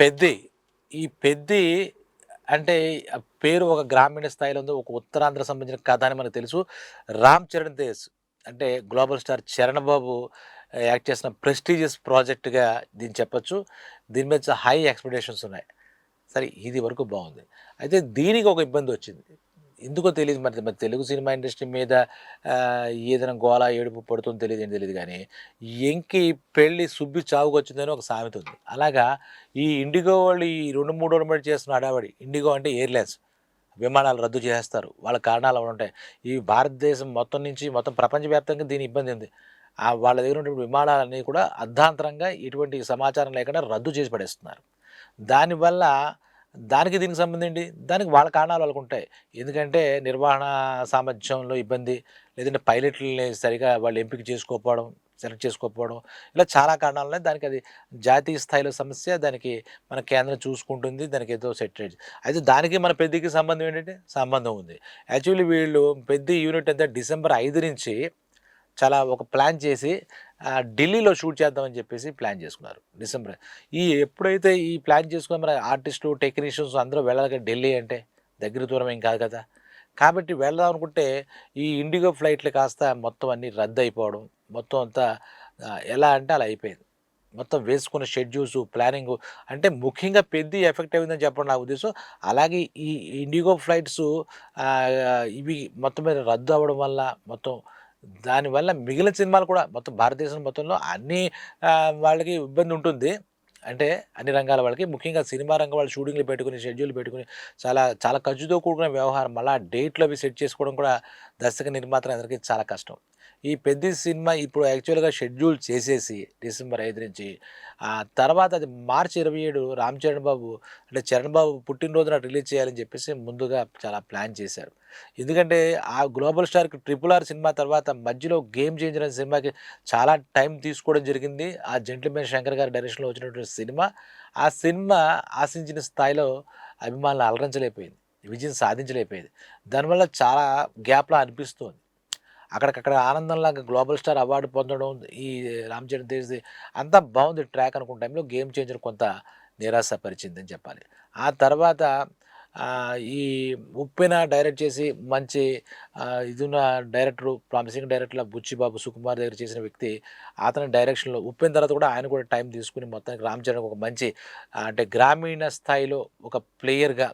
పెద్ది ఈ పెద్ది అంటే పేరు ఒక గ్రామీణ స్థాయిలో ఉంది ఒక ఉత్తరాంధ్ర సంబంధించిన కథ అని మనకు తెలుసు. రామ్ చరణ్ తేజ్ అంటే global star Charan Babu act చేసిన ప్రెస్టీజియస్ ప్రాజెక్ట్గా దీన్ని చెప్పొచ్చు. దీని మీద హై ఎక్స్పెక్టేషన్స్ ఉన్నాయి. సరే ఇది వరకు బాగుంది. అయితే దీనికి ఒక ఇబ్బంది వచ్చింది. ఎందుకో తెలియదు మరి. మరి తెలుగు సినిమా ఇండస్ట్రీ మీద ఏదైనా గోళ ఏడుపు పడుతుందో తెలియదు ఏం తెలియదు కానీ ఎంకి పెళ్ళి సుబ్బి చావుకు వచ్చిందని ఒక సామెత ఉంది. అలాగా ఈ ఇండిగో వాళ్ళు ఈ రెండు మూడు రోజులు చేస్తున్న అడావడి ఇండిగో అంటే ఎయిర్లైన్స్ విమానాలు రద్దు చేస్తారు వాళ్ళ కారణాలు అవి ఉంటాయి. ఈ భారతదేశం మొత్తం నుంచి మొత్తం ప్రపంచవ్యాప్తంగా దీని ఇబ్బంది ఉంది. ఆ వాళ్ళ దగ్గర ఉన్నటువంటి విమానాలన్నీ కూడా అర్ధాంతరంగా ఎటువంటి సమాచారం లేకుండా రద్దు చేసి పడేస్తున్నారు. దానివల్ల దానికి దీనికి సంబంధం ఏంటి? దానికి వాళ్ళ కారణాలు వాళ్ళకు ఉంటాయి. ఎందుకంటే నిర్వహణ సామర్థ్యంలో ఇబ్బంది లేదంటే పైలట్లని సరిగా వాళ్ళు ఎంపిక చేసుకోకపోవడం సెలెక్ట్ చేసుకోకపోవడం ఇలా చాలా కారణాలు ఉన్నాయి. దానికి అది జాతీయ స్థాయిలో సమస్య దానికి మన కేంద్రం చూసుకుంటుంది దానికి ఏదో సెట్ అయితే దానికి మన పెద్దకి సంబంధం ఏంటంటే సంబంధం ఉంది. యాక్చువల్లీ వీళ్ళు పెద్ద యూనిట్ అంతా డిసెంబర్ ఐదు నుంచి చాలా ఒక ప్లాన్ చేసి ఢిల్లీలో షూట్ చేద్దామని చెప్పేసి ప్లాన్ చేసుకున్నారు. డిసెంబర్ ఈ ఎప్పుడైతే ఈ ప్లాన్ చేసుకున్న ఆర్టిస్టు టెక్నీషియన్స్ అందరూ వెళ్ళాలి ఢిల్లీ అంటే దగ్గర దూరం ఏం కాదు కదా. కాబట్టి వెళ్దాం అనుకుంటే ఈ ఇండిగో ఫ్లైట్లు కాస్త మొత్తం అన్నీ రద్దు అయిపోవడం మొత్తం అంతా ఎలా అంటే అలా అయిపోయింది. మొత్తం వేసుకున్న షెడ్యూల్స్ ప్లానింగ్ అంటే ముఖ్యంగా పెద్ద ఎఫెక్ట్ అయిందని చెప్పడం నా ఉద్దేశం. అలాగే ఈ ఇండిగో ఫ్లైట్స్ ఇవి మొత్తం మీద రద్దు అవ్వడం వల్ల మొత్తం దానివల్ల మిగిలిన సినిమాలు కూడా మొత్తం భారతదేశం మొత్తంలో అన్ని వాళ్ళకి ఇబ్బంది ఉంటుంది. అంటే అన్ని రంగాల వాళ్ళకి. ముఖ్యంగా సినిమా రంగం వాళ్ళు షూటింగ్లు పెట్టుకుని షెడ్యూల్ పెట్టుకుని చాలా చాలా ఖర్చుతో కూడుకున్న వ్యవహారం. మళ్ళీ డేట్లు అవి సెట్ చేసుకోవడం కూడా దర్శక నిర్మాత అందరికీ చాలా కష్టం. ఈ పెద్ద సినిమా ఇప్పుడు యాక్చువల్గా షెడ్యూల్ చేసేసి డిసెంబర్ ఐదు నుంచి ఆ తర్వాత అది మార్చి ఇరవై ఏడు రామ్ చరణ్ బాబు అంటే చరణ్ బాబు పుట్టినరోజున రిలీజ్ చేయాలని చెప్పేసి ముందుగా చాలా ప్లాన్ చేశారు. ఎందుకంటే ఆ గ్లోబల్ స్టార్కి ట్రిపుల్ ఆర్ సినిమా తర్వాత మధ్యలో గేమ్ చేంజర్ అనే సినిమాకి చాలా టైం తీసుకోవడం జరిగింది. ఆ జెంట్మెన్ శంకర్ గారి డైరెక్షన్లో వచ్చినటువంటి సినిమా ఆ సినిమా ఆశించిన స్థాయిలో అభిమానులు అలరించలేకపోయింది విజయం సాధించలేకపోయింది. దానివల్ల చాలా గ్యాప్లా అనిపిస్తుంది. అక్కడికక్కడ ఆనందంలాగా గ్లోబల్ స్టార్ అవార్డు పొందడం ఈ రామ్ చరణ్ తేజ్ది అంతా బాగుంది ట్రాక్ అనుకున్న టైంలో గేమ్ చేంజర్ కొంత నిరాశపరిచిందని చెప్పాలి. ఆ తర్వాత ఈ ఉప్పెన డైరెక్ట్ చేసి మంచి ఇదిన్న director promising director Buchibabu Sukumar దగ్గర చేసిన వ్యక్తి అతని డైరెక్షన్లో ఉప్పిన తర్వాత కూడా ఆయన కూడా టైం తీసుకుని మొత్తానికి రామ్ చరణ్ ఒక మంచి అంటే గ్రామీణ స్థాయిలో ఒక ప్లేయర్గా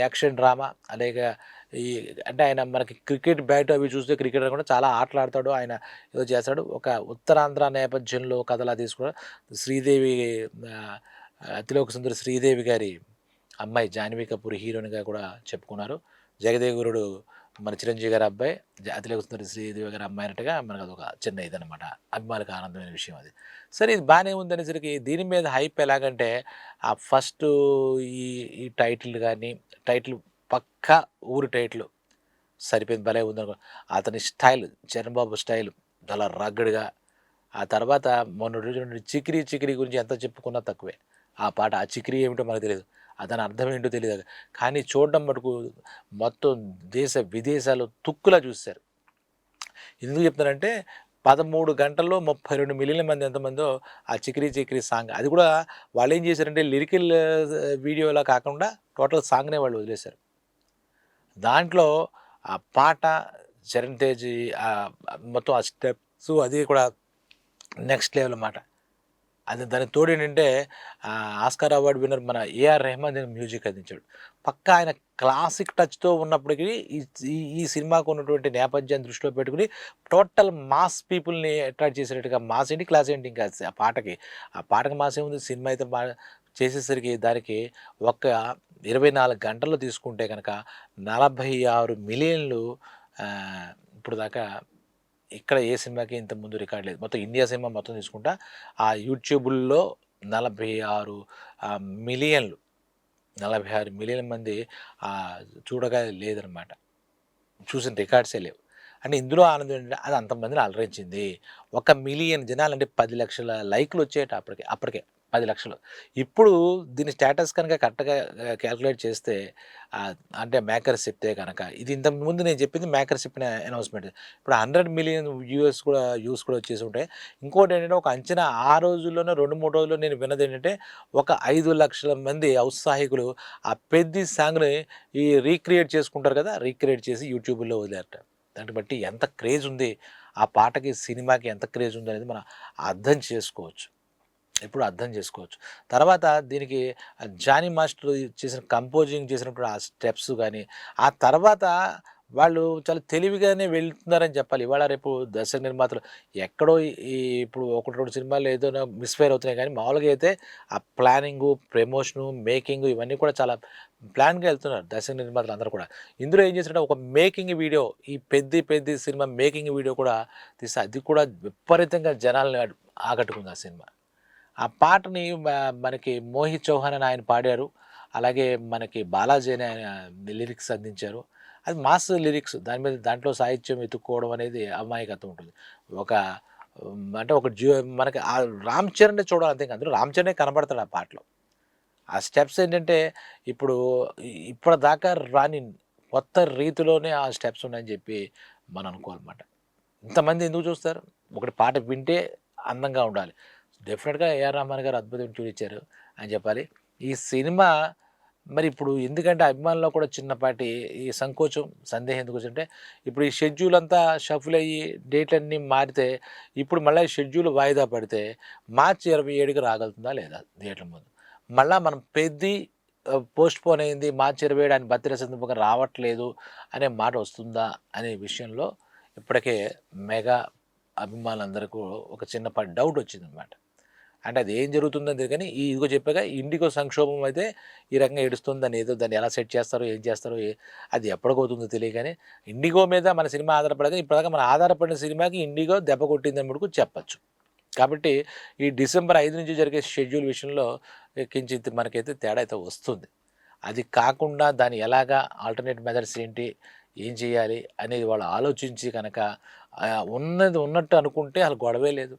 యాక్షన్ డ్రామా అలాగే ఈ అంటే ఆయన మనకి క్రికెట్ బ్యాట్ అవి చూస్తే క్రికెట్ కూడా చాలా ఆటలు ఆడతాడు ఆయన ఏదో చేస్తాడు. ఒక ఉత్తరాంధ్ర నేపథ్యంలో కథలా తీసుకుని శ్రీదేవి అతిలోక సుందరి శ్రీదేవి గారి అమ్మాయి జాహ్నవి కపూర్ హీరోయిన్గా కూడా చెప్పుకున్నారు. జగదేగురుడు మన చిరంజీవి గారి అబ్బాయి. అతిలోక సుందరి శ్రీదేవి గారి అమ్మాయి అన్నట్టుగా మనకు అదొక చిన్న ఇదనమాట అభిమానులకు ఆనందమైన విషయం అది. సరే ఇది బాగానే ఉందనేసరికి దీని మీద హైప్ ఎలాగంటే ఆ ఫస్ట్ ఈ ఈ టైటిల్ కానీ టైటిల్ పక్కా ఊరి టైట్లు. సరిపోయింది భలే ఉందనుకో. అతని స్టైల్ చరణ్బాబు స్టైల్ చాలా రగ్గడిగా. ఆ తర్వాత మొన్న రోజు చికిరి చికిరి గురించి ఎంత చెప్పుకున్నా తక్కువే. ఆ పాట ఆ చికిరి ఏమిటో మనకు తెలియదు అతని అర్థం ఏంటో తెలియదు కానీ చూడడం మటుకు మొత్తం దేశ విదేశాలు తుక్కులా చూశారు. ఎందుకు చెప్తారంటే పదమూడు గంటల్లో ముప్పై రెండు మిలియన్ల మంది ఎంతమందో ఆ చికిరి చికిరి సాంగ్. అది కూడా వాళ్ళు ఏం చేశారంటే లిరికల్ వీడియోలా కాకుండా టోటల్ సాంగ్నే వాళ్ళు వదిలేశారు. దాంట్లో ఆ పాట చరణ్ తేజ్ మొత్తం ఆ స్టెప్స్ అది కూడా నెక్స్ట్ లెవెల్ అన్నమాట. అది దాని తోడు ఏంటంటే ఆస్కార్ అవార్డు విన్నర్ మన ఏఆర్ రెహమాన్ దీనికి మ్యూజిక్ అందించాడు పక్కా ఆయన క్లాసిక్ టచ్తో ఉన్నప్పటికీ ఈ ఈ- సినిమాకు ఉన్నటువంటి నేపథ్యాన్ని దృష్టిలో పెట్టుకుని టోటల్ మాస్ పీపుల్ని అట్రాక్ట్ చేసేటట్టుగా మాస్ ఏంటి క్లాస్ ఏంటి ఇంకా ఆ పాటకి. ఆ పాటకి మాస్ ఏముంది? సినిమా అయితే చేసేసరికి దానికి ఒక ఇరవై నాలుగు గంటల్లో తీసుకుంటే కనుక నలభై ఆరు మిలియన్లు ఇప్పుడు దాకా ఇక్కడ ఏ సినిమాకి ఇంత ముందు రికార్డ్ లేదు. మొత్తం ఇండియా సినిమా మొత్తం తీసుకుంటా ఆ యూట్యూబుల్లో నలభై ఆరు మిలియన్లు నలభై ఆరు మిలియన్ మంది చూడగా లేదనమాట. చూసిన రికార్డ్సే లేవు. అంటే ఇందులో ఆనందం ఏంటంటే అది అంతమందిని అలరించింది. ఒక మిలియన్ జనాలు అంటే పది లక్షల లైక్లు వచ్చేట అప్పటికే అప్పటికే. పది లక్షలు. ఇప్పుడు దీని స్టేటస్ కనుక కరెక్ట్గా క్యాలిక్యులేట్ చేస్తే అంటే మేకర్స్ చెప్తే కనుక. ఇది ఇంతకు ముందు నేను చెప్పింది మేకర్స్ చెప్పిన అనౌన్స్మెంట్. ఇప్పుడు హండ్రెడ్ మిలియన్ వ్యూస్ కూడా వ్యూస్ కూడా వచ్చేసి ఉంటాయి ఇంకోటి ఏంటంటే ఒక అంచనా ఆ రోజుల్లోనే రెండు మూడు రోజుల్లో నేను విన్నది ఏంటంటే ఒక ఐదు లక్షల మంది ఔత్సాహికులు ఆ పెద్ద సాంగ్ని ఈ రీక్రియేట్ చేసుకుంటారు కదా రీక్రియేట్ చేసి యూట్యూబ్లో వదిలేరట. దాన్ని బట్టి ఎంత క్రేజ్ ఉంది ఆ పాటకి సినిమాకి ఎంత క్రేజ్ ఉంది అనేది మనం అర్థం చేసుకోవచ్చు. ఇప్పుడు అర్థం చేసుకోవచ్చు. తర్వాత దీనికి జానీ మాస్టర్ చేసిన కంపోజింగ్ చేసినటువంటి ఆ స్టెప్స్ కానీ ఆ తర్వాత వాళ్ళు చాలా తెలివిగానే వెళ్తున్నారని చెప్పాలి. ఇవాళ రేపు దర్శక నిర్మాతలు ఎక్కడో ఈ ఇప్పుడు ఒకటి రెండు సినిమాలు ఏదో మిస్ఫైర్ అవుతున్నాయి కానీ మామూలుగా అయితే ఆ ప్లానింగు ప్రమోషను మేకింగ్ ఇవన్నీ కూడా చాలా ప్లాన్గా వెళ్తున్నారు దర్శక నిర్మాతలు అందరూ కూడా. ఇందులో ఏం చేసినట్టు ఒక మేకింగ్ వీడియో ఈ పెద్ద పెద్ద సినిమా మేకింగ్ వీడియో కూడా తీస్తే అది కూడా విపరీతంగా జనాల్ని ఆకట్టుకుంది ఆ సినిమా. ఆ పాటని మనకి మోహిత్ చౌహాన్ అని ఆయన పాడారు. అలాగే మనకి బాలాజీ అని ఆయన లిరిక్స్ అందించారు. అది మాస్ లిరిక్స్. దాని మీద దాంట్లో సాహిత్యం ఎత్తుక్కోవడం అనేది అమాయకత్వం ఉంటుంది. ఒక అంటే ఒక జీ మనకి ఆ రామ్ చరణ్ చూడాలి అంతే అందులో రామ్ చరణే కనబడతాడు ఆ పాటలో. ఆ స్టెప్స్ ఏంటంటే ఇప్పుడు ఇప్పటిదాకా రాని కొత్త రీతిలోనే ఆ స్టెప్స్ ఉన్నాయని చెప్పి మనం అనుకోవాలన్నమాట. ఇంతమంది ఎందుకు చూస్తారు? ఒకటి పాట వింటే అందంగా ఉండాలి. డెఫినెట్గా ఏఆర్ రహమాన్ గారు అద్భుతం చూపించారు అని చెప్పాలి. ఈ సినిమా మరి ఇప్పుడు ఎందుకంటే అభిమానుల్లో కూడా చిన్నపాటి ఈ సంకోచం సందేహం ఎందుకు వచ్చింటే ఇప్పుడు ఈ షెడ్యూల్ అంతా షఫుల్ అయ్యి డేట్లన్నీ మారితే ఇప్పుడు మళ్ళీ షెడ్యూల్ వాయిదా పడితే మార్చి ఇరవై ఏడుకి రాగలుగుతుందా లేదా థియేటర్ ముందు? మళ్ళీ మనం పెద్ది పోస్ట్ పోన్ అయింది మార్చి ఇరవై ఏడు ఆయన బర్త్డే సందర్భంగా రావట్లేదు అనే మాట వస్తుందా అనే విషయంలో ఇప్పటికే మెగా అభిమానులందరికీ ఒక చిన్నపాటి డౌట్ వచ్చిందనమాట అంటే అది ఏం జరుగుతుందని తెలియని కానీ ఈ ఇదిగో చెప్పాక ఇండిగో సంక్షోభం అయితే ఈ రకంగా ఏడుస్తుంది. దాన్ని ఏదో దాన్ని ఎలా సెట్ చేస్తారో ఏం చేస్తారో అది ఎప్పటికవుతుందో తెలియదు ఇండిగో మీద మన సినిమా ఆధారపడగా ఇప్పటిదాకా మన ఆధారపడిన సినిమాకి ఇండిగో దెబ్బ కొట్టిందని ముడుకు చెప్పచ్చు. కాబట్టి ఈ డిసెంబర్ ఐదు నుంచి జరిగే షెడ్యూల్ విషయంలో కించిత్ మనకైతే తేడా అయితే వస్తుంది. అది కాకుండా దాన్ని ఎలాగా ఆల్టర్నేట్ మెథడ్స్ ఏంటి ఏం చేయాలి అనేది వాళ్ళు ఆలోచించి కనుక ఉన్నది ఉన్నట్టు అనుకుంటే అసలు గొడవే లేదు.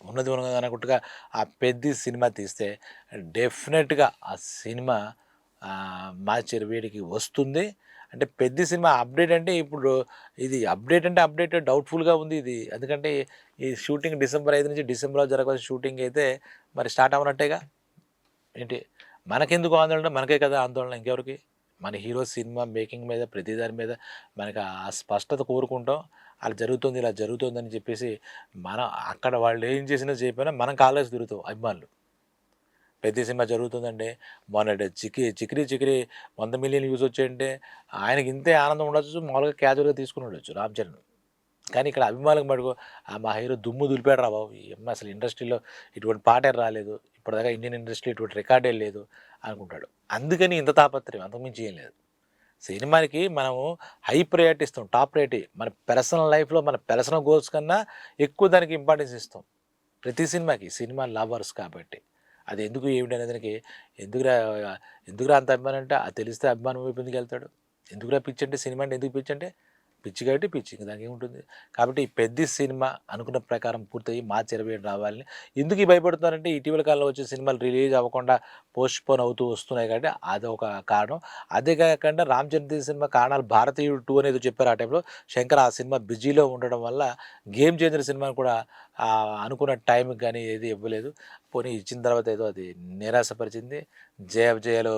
ఉన్నది ఉన్నది అనుకుంటుగా ఆ పెద్ద సినిమా తీస్తే డెఫినెట్గా ఆ సినిమా ఆ, మార్చి వస్తుంది. అంటే పెద్ద సినిమా అప్డేట్ అంటే ఇప్పుడు ఇది అప్డేట్ అంటే అప్డేట్ డౌట్ఫుల్గా ఉంది ఇది. ఎందుకంటే ఈ షూటింగ్ డిసెంబర్ ఐదు నుంచి డిసెంబర్లో జరగవలసిన షూటింగ్ అయితే మరి స్టార్ట్ అవ్వనట్టేగా? ఏంటి? మనకెందుకు ఆందోళన? మనకే కదా ఆందోళన ఇంకెవరికి? మన హీరో సినిమా మేకింగ్ మీద ప్రతి దాని మీద మనకి ఆ స్పష్టత కోరుకుంటాం. అలా జరుగుతుంది ఇలా జరుగుతుంది అని చెప్పేసి మనం అక్కడ వాళ్ళు ఏం చేసినా చెప్పినా మనం కాలేజ్ తిరుగుతాం అభిమానులు. పెద్ద సినిమా జరుగుతుందండి. మొన్న చికి చికిరి చికిరి వంద మిలియన్ వ్యూస్ వచ్చాయంటే ఆయనకి ఇంతే ఆనందం ఉండొచ్చు మామూలుగా క్యాజువల్గా తీసుకుని ఉండొచ్చు రామ్ చరణ్. కానీ ఇక్కడ అభిమానులకు మటుకు ఆ మా హీరో దుమ్ము దులిపాడు రా బాబు. ఈ అసలు ఇండస్ట్రీలో ఇటువంటి పాటే రాలేదు. ఇప్పటిదాకా ఇండియన్ ఇండస్ట్రీ ఇటువంటి రికార్డే లేదు. అనుకుంటాడు. అందుకని ఇంత తాపత్రయం అంతకుమించి ఏం లేదు. సినిమాకి మనము హై ప్రయారిటీ ఇస్తాం టాప్ ప్రయారిటీ. మన పర్సనల్ లైఫ్లో మన పర్సనల్ గోల్స్ కన్నా ఎక్కువ దానికి ఇంపార్టెన్స్ ఇస్తాం. ప్రతి సినిమాకి సినిమా లవర్స్ కాబట్టి. అది ఎందుకు ఏమిటి అనేది దానికి ఎందుకురా ఎందుకురా అంత అభిమానం అంటే అది తెలిస్తే అభిమానం వైపు ఎందుకు వెళ్తాడు? ఎందుకురా పిచ్చి అంటే సినిమా అంటే ఎందుకు పిచ్చి అంటే పిచ్చి కాబట్టి పిచ్చి. ఇంకా దానికి ఏముంటుంది? కాబట్టి ఈ పెద్ద సినిమా అనుకున్న ప్రకారం పూర్తయి మార్చి ఇరవై ఏడు రావాలని. ఎందుకు ఈ భయపడుతున్నారంటే ఇటీవల కాలంలో వచ్చే సినిమాలు రిలీజ్ అవ్వకుండా పోస్ట్ పోన్ అవుతూ వస్తున్నాయి కాబట్టి అది ఒక కారణం. అదే కాకుండా రామ్ చరణ్ సినిమా కారణాలు భారతీయుడు టూ అనేది చెప్పారు ఆ టైంలో. శంకర్ ఆ సినిమా బిజీలో ఉండడం వల్ల గేమ్ చేంజర్ సినిమాని కూడా అనుకున్న టైంకి కానీ ఏది ఇవ్వలేదు. పోనీ ఇచ్చిన తర్వాత ఏదో అది నిరాశపరిచింది. జయ జయాలు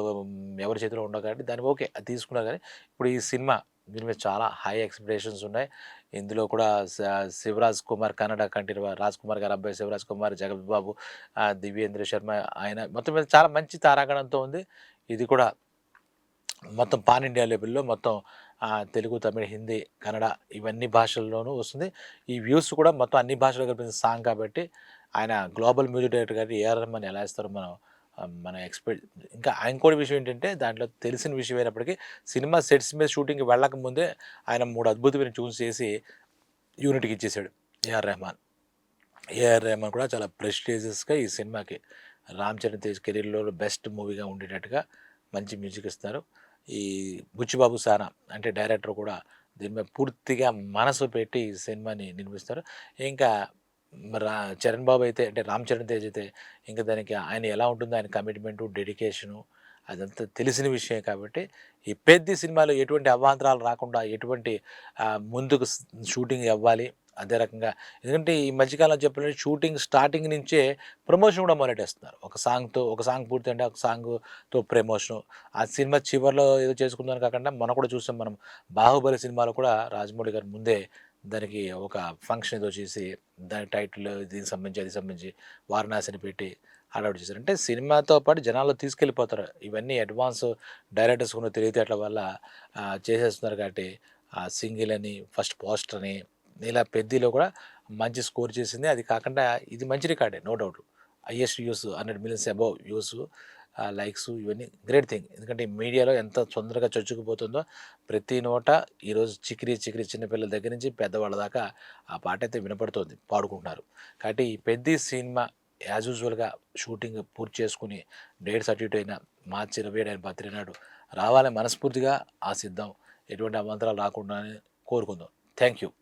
ఎవరి చేతిలో ఉండవు కాబట్టి దాన్ని ఓకే అది తీసుకున్నా కానీ ఇప్పుడు ఈ సినిమా దీని మీద చాలా హై ఎక్స్పెక్టేషన్స్ ఉన్నాయి. ఇందులో కూడా శివరాజ్ కుమార్ కన్నడ కంటిన్యూ రాజ్ కుమార్ గారు అబ్బాయి శివరాజ్ కుమార్ జగద్బాబు దివ్యేంద్ర శర్మ ఆయన మొత్తం మీద చాలా మంచి తారాగణంతో ఉంది. ఇది కూడా మొత్తం పాన్ ఇండియా లెవెల్లో మొత్తం తెలుగు తమిళ హిందీ కన్నడ ఇవన్నీ భాషల్లోనూ వస్తుంది. ఈ వ్యూస్ కూడా మొత్తం అన్ని భాషల్లో కలిపిన సాంగ్ కాబట్టి ఆయన గ్లోబల్ మ్యూజిక్ డైరెక్టర్ గారి ఏఆర్ రెహమాన్ ఎలా ఇస్తారో మనం మన మనం ఎక్స్పెక్ట్ ఇంకా ఇంకోటి విషయం ఏంటంటే దాంట్లో తెలిసిన విషయం అయినప్పటికీ సినిమా సెట్స్ మీద షూటింగ్కి వెళ్ళక ముందే ఆయన మూడు అద్భుతమైన ట్యూన్స్ చేసి యూనిట్కి ఇచ్చేసాడు ఏఆర్ రెహమాన్ ఏఆర్ రెహమాన్ కూడా చాలా ప్రెస్టీజియస్గా ఈ సినిమాకి రామ్ చరణ్ తేజ్ కెరీర్లో బెస్ట్ మూవీగా ఉండేటట్టుగా మంచి మ్యూజిక్ ఇస్తారు. ఈ బుచ్చిబాబు సానా అంటే డైరెక్టర్ కూడా దీని మీద పూర్తిగా మనసు పెట్టి ఈ సినిమాని నిర్మిస్తారు. ఇంకా రా చరణ్ బాబు అయితే అంటే రామ్ చరణ్ తేజ్ అయితే ఇంకా దానికి ఆయన ఎలా ఉంటుందో ఆయన కమిట్మెంటు డెడికేషను అదంతా తెలిసిన విషయం కాబట్టి ఈ పెద్ద సినిమాలో ఎటువంటి అవాంతరాలు రాకుండా ఎటువంటి ముందుకు షూటింగ్ అవ్వాలి. అదే రకంగా ఎందుకంటే ఈ మధ్యకాలంలో చెప్పాలంటే షూటింగ్ స్టార్టింగ్ నుంచే ప్రమోషన్ కూడా మొదలెట్టేస్తున్నారు. ఒక సాంగ్తో ఒక సాంగ్ పూర్తి అంటే ఒక సాంగ్తో ప్రమోషన్. ఆ సినిమా చివరిలో ఏదో చేసుకుందాం కాకుండా మనం కూడా చూసాం మనం బాహుబలి సినిమాలో కూడా రాజమౌళి గారు ముందే దానికి ఒక ఫంక్షన్ ఏదో చేసి దాని టైటిల్ దీనికి సంబంధించి అది సంబంధించి వారణాసిని పెట్టి హడావుడు చేశారు. అంటే సినిమాతో పాటు జనాలు తీసుకెళ్ళిపోతారు. ఇవన్నీ అడ్వాన్స్ డైరెక్టర్స్ ఉన్న తెలివితేటల వల్ల చేసేస్తున్నారు కాబట్టి ఆ సింగిల్ అని ఫస్ట్ పోస్టర్ అని ఇలా పెద్దలో కూడా మంచి స్కోర్ చేసింది. అది కాకుండా ఇది మంచి రికార్డే no doubt highest views hundred millions above views likes ఇవన్నీ గ్రేట్ థింగ్. ఎందుకంటే మీడియాలో ఎంత తొందరగా చొచ్చుకుపోతుందో ప్రతి నోట ఈరోజు చికిరి చికిరి చిన్నపిల్లల దగ్గర నుంచి పెద్దవాళ్ళ దాకా ఆ పాట అయితే వినపడుతోంది పాడుకుంటున్నారు. కాబట్టి ఈ పెద్ద సినిమా యాజ్ యూజువల్గా షూటింగ్ పూర్తి చేసుకుని డేట్ అటు అయిన అయినా మార్చి ఇరవై ఏడు ఆయన బర్త్డే నాడు రావాలని మనస్ఫూర్తిగా ఆశిద్దాం. ఎటువంటి అవాంతరాలు రాకుండా కోరుకుందాం. Thank you